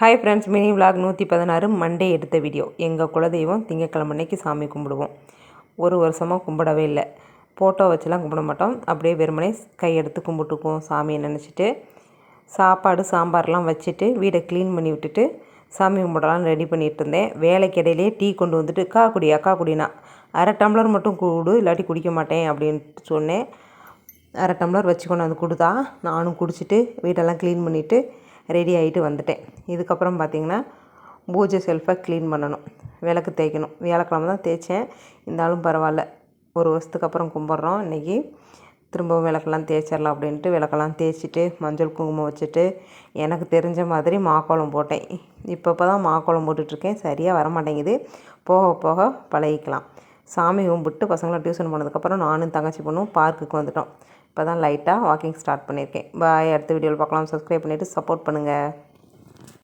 Hi friends mini vlog நூற்றி பதினாறு Monday எடுத்த வீடியோ எங்கள் குலதெய்வம் திங்கக்கிழமை அன்னைக்கு சாமி கும்பிடுவோம். ஒரு வருஷமாக கும்பிடவே இல்லை. ஃபோட்டோ வச்சுலாம் கும்பிட மாட்டோம். அப்படியே வெறுமனே கையெடுத்து கும்பிட்டுக்குவோம் சாமியை நினச்சிட்டு. சாப்பாடு சாம்பார்லாம் வச்சுட்டு வீடை க்ளீன் பண்ணி விட்டுட்டு சாமி கும்பிடலாம் ரெடி பண்ணிகிட்டு இருந்தேன். வேலைக்கு இடையிலேயே டீ கொண்டு வந்துட்டு கா குடி அக்கா குடினா. அரை டம்ளர் மட்டும் கூடு இல்லாட்டி குடிக்க மாட்டேன். அப்படின்ட்டு சொன்னேன். அரை டம்ளர் வச்சு கொண்டு வந்து கொடுத்தா நானும் குடிச்சிட்டு வீட்டெல்லாம் க்ளீன் பண்ணிவிட்டு ரெடி ஆகிட்டு வந்துட்டேன். இதுக்கப்புறம் பார்த்திங்கன்னா பூஜை செல்ஃபை க்ளீன் பண்ணணும். விளக்கு தேய்க்கணும். வியாழக்கிழமை தான் தேய்ச்சேன். இருந்தாலும் பரவாயில்ல. ஒரு வருஷத்துக்கு அப்புறம் கும்பிட்றோம். இன்றைக்கி திரும்பவும் விளக்கெல்லாம் தேய்ச்சிடலாம் அப்படின்ட்டு விளக்கெல்லாம் தேய்ச்சிட்டு மஞ்சள் குங்குமம் வச்சுட்டு எனக்கு தெரிஞ்ச மாதிரி மாக்கோளம் போட்டேன். இப்போ இப்போ தான் மாக்கோளம் போட்டுட்ருக்கேன் சரியாக வர மாட்டேங்குது போக போக பழகிக்கலாம். சாமி கும்பிட்டு பசங்களை டியூஷன் போனதுக்கப்புறம் நானும் தங்கச்சி பொண்ணும் பார்க்குக்கு வந்துட்டோம். இப்போ தான் லைட்டாக வாக்கிங் ஸ்டார்ட் பண்ணியிருக்கேன். பாய் அடுத்த வீடியோவில் பார்க்கலாம். சப்ஸ்கிரைப் பண்ணிவிட்டு சப்போர்ட் பண்ணுங்கள்